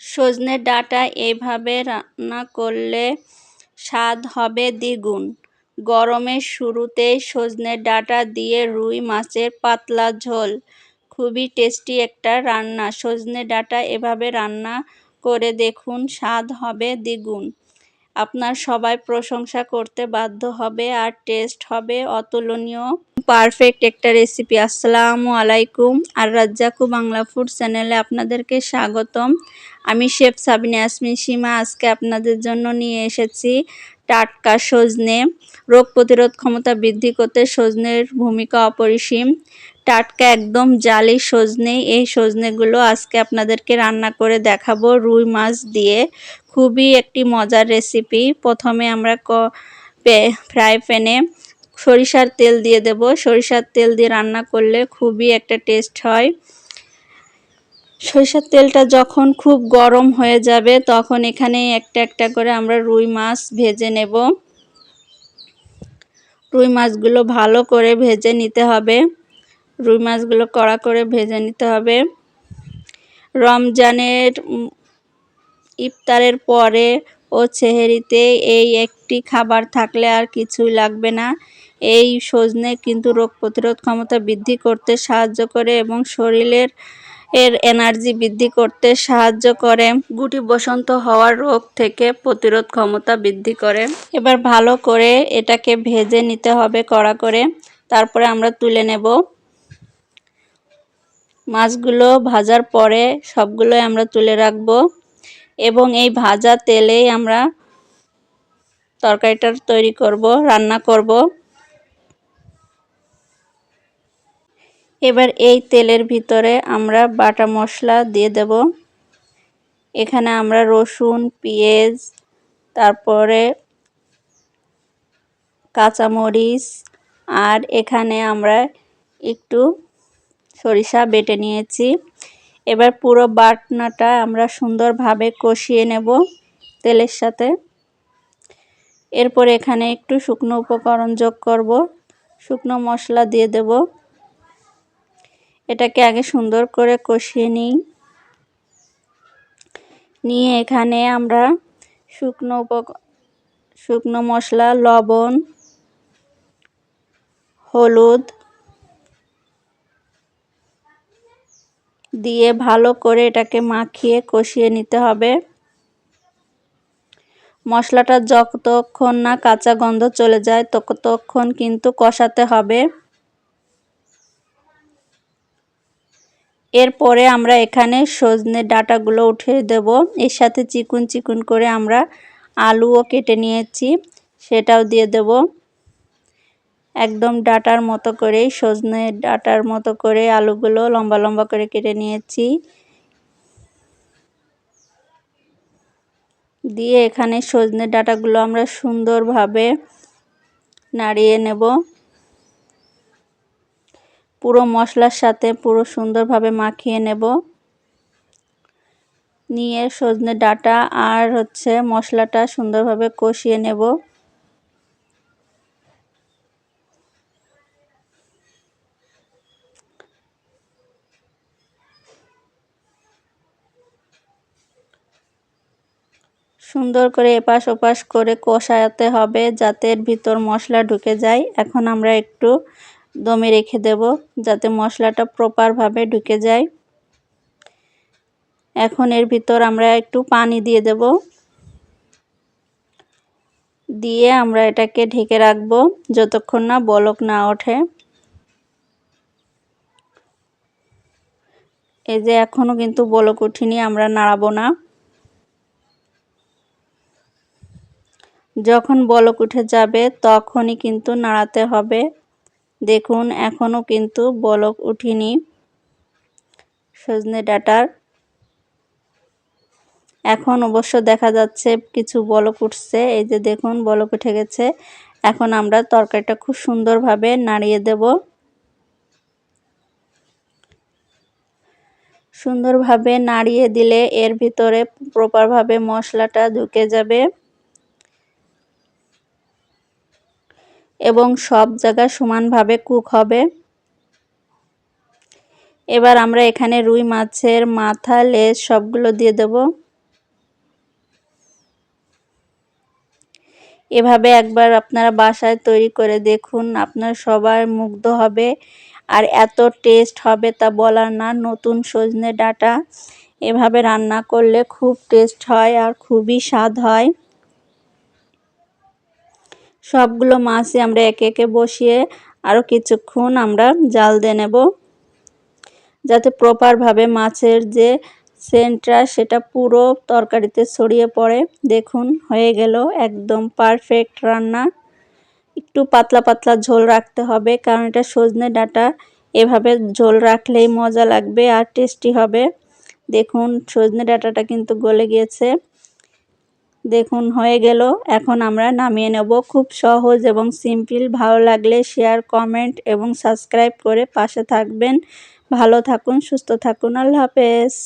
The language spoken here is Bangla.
সজনে ডাঁটা এইভাবে রান্না করলে স্বাদ হবে দ্বিগুণ। গরমের শুরুতেই সজনে ডাঁটা দিয়ে রুই মাছের পাতলা ঝোল, খুবই টেস্টি একটা রান্না। সজনে ডাঁটা এভাবে রান্না করে দেখুন, স্বাদ হবে দ্বিগুণ। আপনার সবাই প্রশংসা করতে বাধ্য হবে আর টেস্ট হবে অতুলনীয়। পারফেক্ট একটা রেসিপি আসসালামু আলাইকুম। আর রাজ্জাকু বাংলা ফুড চ্যানেলে আপনাদেরকে স্বাগতম। আমি শেফ সাবিনা ইয়াসমিন সীমা। আজকে আপনাদের জন্য নিয়ে এসেছি টাটকা সজনে। রোগ প্রতিরোধ ক্ষমতা বৃদ্ধি করতে সজনের ভূমিকা অপরিসীম। টাটকা একদম জালি সজনে। এই সজনেগুলো আজকে আপনাদেরকে রান্না করে দেখাবো রুই মাছ দিয়ে। খুবই একটি মজার রেসিপি প্রথমে আমরা ফ্রাই প্যানে সরিষার তেল দিয়ে দেব। সরিষার তেল দিয়ে রান্না করলে খুবই একটা টেস্ট হয়। সরিষার তেলটা যখন খুব গরম হয়ে যাবে, তখন এখানে একটা একটা করে আমরা রুই মাছ ভেজে নেব। রুই মাছগুলো ভালো করে ভেজে নিতে হবে। রুই মাছগুলো কড়া করে ভেজে নিতে হবে। রমজানের ইফতারের পরে ও চেহারিতে এই একটি খাবার থাকলে আর কিছুই লাগবে না। এই সজনে কিন্তু রোগ প্রতিরোধ ক্ষমতা বৃদ্ধি করতে সাহায্য করে এবং শরীরের এর এনার্জি বৃদ্ধি করতে সাহায্য করে। গুটি বসন্ত হওয়ার রোগ থেকে প্রতিরোধ ক্ষমতা বৃদ্ধি করে। এবার ভালো করে এটাকে ভেজে নিতে হবে কড়া করে। তারপরে আমরা তুলে নেব। মাছগুলো ভাজার পরে সবগুলোই আমরা তুলে রাখব। এবং এই ভাজা তেলেই আমরা তরকারিটা তৈরি করব, রান্না করব। এবার এই তেলের ভিতরে আমরা বাটা মশলা দিয়ে দেব। এখানে আমরা রসুন, পেঁয়াজ, তারপরে কাঁচামরিচ, আর এখানে আমরা একটু সরিষা বেটে নিয়েছি। এবার পুরো বাটনাটা আমরা সুন্দরভাবে কষিয়ে নেব তেলের সাথে। এরপর এখানে একটু শুকনো উপকরণ যোগ করব, শুকনো মশলা দিয়ে দেব। এটাকে আগে সুন্দর করে কষিয়ে নিই। নিয়ে এখানে আমরা শুকনো উপ শুকনো মশলা, লবণ, হলুদ দিয়ে ভালো করে এটাকে মাখিয়ে কষিয়ে নিতে হবে। মশলাটা যতক্ষণ না কাঁচা গন্ধ চলে যায়, ততক্ষণ কিন্তু কষাতে হবে। এরপরে আমরা এখানে সজনে ডাটাগুলো উঠিয়ে দেব। এর সাথে চিকুন চিকুন করে আমরা আলুও কেটে নিয়েছি, সেটাও দিয়ে দেব। একদম ডাটার মতো করেই সজনে ডাটার মতো করে আলুগুলো লম্বা লম্বা করে কেটে নিয়েছি। দিয়ে এখানে সজনে ডাটাগুলো আমরা সুন্দরভাবে নাড়িয়ে নেব। পুরো মশলার সাথে পুরো সুন্দরভাবে মাখিয়ে নেব। নিয়ে সজনে ডাটা আর হচ্ছে মশলাটা সুন্দরভাবে কষিয়ে নেব। সুন্দর করে এপাশ ওপাশ করে কষাতে হবে যাতে এর ভিতর মশলা ঢুকে যায়। এখন আমরা একটু দমে রেখে দেব যাতে মশলাটা প্রপারভাবে ঢুকে যায়। এখন এর ভিতর আমরা একটু পানি দিয়ে দেব। দিয়ে আমরা এটাকে ঢেকে রাখব যতক্ষণ না বলক না ওঠে। এই যে এখনও কিন্তু বলক উঠিনি, আমরা নাড়াবো না। যখন বলক উঠে যাবে, তখনই কিন্তু নাড়াতে হবে। দেখুন এখনও কিন্তু বলক উঠিনি। সজনে ডাটার। এখন অবশ্য দেখা যাচ্ছে কিছু বলক উঠছে। এই যে দেখুন, বলক উঠে গেছে। এখন আমরা তরকারিটা খুব সুন্দরভাবে নাড়িয়ে দেব। সুন্দরভাবে নাড়িয়ে দিলে এর ভিতরে প্রপারভাবে মশলাটা ঢুকে যাবে। এবং সব জায়গায় সমানভাবে কুক হবে। এবার আমরা এখানে রুই মাছের মাথা, লেজ সবগুলো দিয়ে দেব। এভাবে একবার আপনারা বাসায় তৈরি করে দেখুন, আপনার সবার মুগ্ধ হবে আর এত টেস্ট হবে তা বলার না, নতুন সজনে ডাটা। এভাবে রান্না করলে খুব টেস্ট হয় আর খুবই স্বাদ হয়। সবগুলো মাছই আমরা একে একে বসিয়ে আরও কিছুক্ষণ আমরা জাল দিয়ে নেব। যাতে প্রপারভাবে মাছের যে সেন্টটা সেটা পুরো তরকারিতে ছড়িয়ে পড়ে। দেখুন, হয়ে গেল একদম পারফেক্ট রান্না। একটু পাতলা পাতলা ঝোল রাখতে হবে, কারণ এটা সজনে ডাটা। এভাবে ঝোল রাখলেই মজা লাগবে আর টেস্টি হবে। দেখুন, সজনে ডাটাটা কিন্তু গলে গিয়েছে। দেখুন, হয়ে গেল। এখন আমরা নামিয়ে নেব। খুব সহজ এবং সিম্পল। ভালো লাগলে শেয়ার, কমেন্ট এবং সাবস্ক্রাইব করে পাশে থাকবেন। ভালো থাকুন, সুস্থ থাকুন। আল্লাহ হাফেজ।